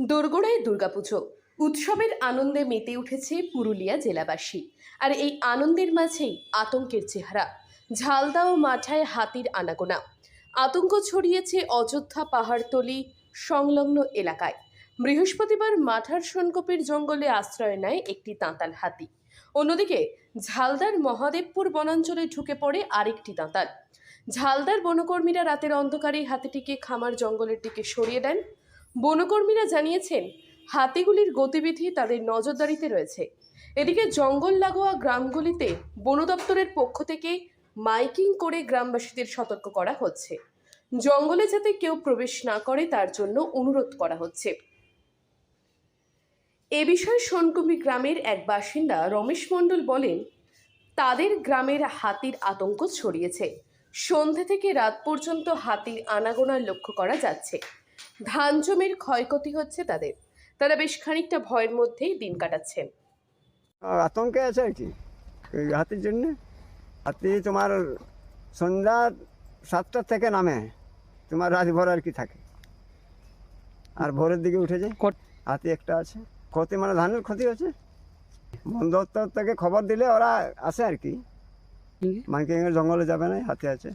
দোরগোড়ায় দুর্গাপুজো। উৎসবের আনন্দে মেতে উঠেছে পুরুলিয়া জেলাবাসী। আর এই আনন্দের মাঝেই আতঙ্কের চেহারা। ঝালদা ও মাঠায় হাতির আনাগোনা। আতঙ্ক ছড়িয়েছে অযোধ্যা পাহাড়তলি সংলগ্ন এলাকায়। বৃহস্পতিবার মাঠার সোনকোপের জঙ্গলে আশ্রয় নেয় একটি তাঁতাল হাতি। অন্যদিকে ঝালদার মহাদেবপুর বনাঞ্চলে ঢুকে পড়ে আরেকটি তাঁতাল ঝালদার বনকর্মীরা রাতের অন্ধকারে হাতিটিকে খামার জঙ্গলের দিকে সরিয়ে দেন। বনকর্মীরা জানিয়েছেন, হাতিগুলির গতিবিধি তাদের নজরদারিতে রয়েছে। এদিকে জঙ্গল লাগোয়া গ্রামগুলিতে বন দপ্তরের পক্ষ থেকে মাইকিং করে গ্রামবাসীদের সতর্ক করা হচ্ছে। জঙ্গলে যাতে কেউ প্রবেশ না করে, তার জন্য অনুরোধ করা হচ্ছে। এ বিষয়ে সোনকুমি গ্রামের এক বাসিন্দা রমেশ মণ্ডল বলেন, তাদের গ্রামের হাতির আতঙ্ক ছড়িয়েছে। সন্ধে থেকে রাত পর্যন্ত হাতির আনাগোনা লক্ষ্য করা যাচ্ছে। ধান জমির ক্ষয়ক্ষতি হচ্ছে তাদের। তারা বেশ খানিকটা ভয়ের মধ্যেই দিন কাটাচ্ছেন। আতঙ্কে আছে আর কি এই হাতির জন্যে। হাতি তোমার সন্ধ্যা সাতটার থেকে নামে তোমার রাত রাতভর আর কি থাকে। আর ভোরের দিকে উঠে যায়। হাতি একটা আছে। ক্ষতি মানে ধানের ক্ষতি হচ্ছে। বন দপ্তর থেকে খবর দিলে ওরা আসে আর কি? মাইকিংয়ের জঙ্গলে যাবে না হাতি আছে।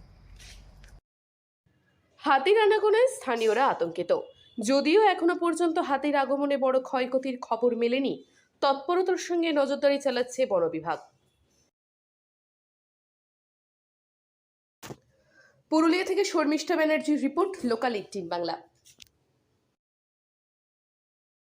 হাতির আনাগোনায় স্থানীয়রা আতঙ্কিত। যদিও এখনও পর্যন্ত হাতির আগমনে বড় ক্ষয়ক্ষতির খবর মেলেনি, তৎপরতার সঙ্গে নজরদারি চালাচ্ছে বন বিভাগ। পুরুলিয়া থেকে শর্মিষ্ঠা ব্যানার্জির রিপোর্ট, লোকাল এইটিন বাংলা।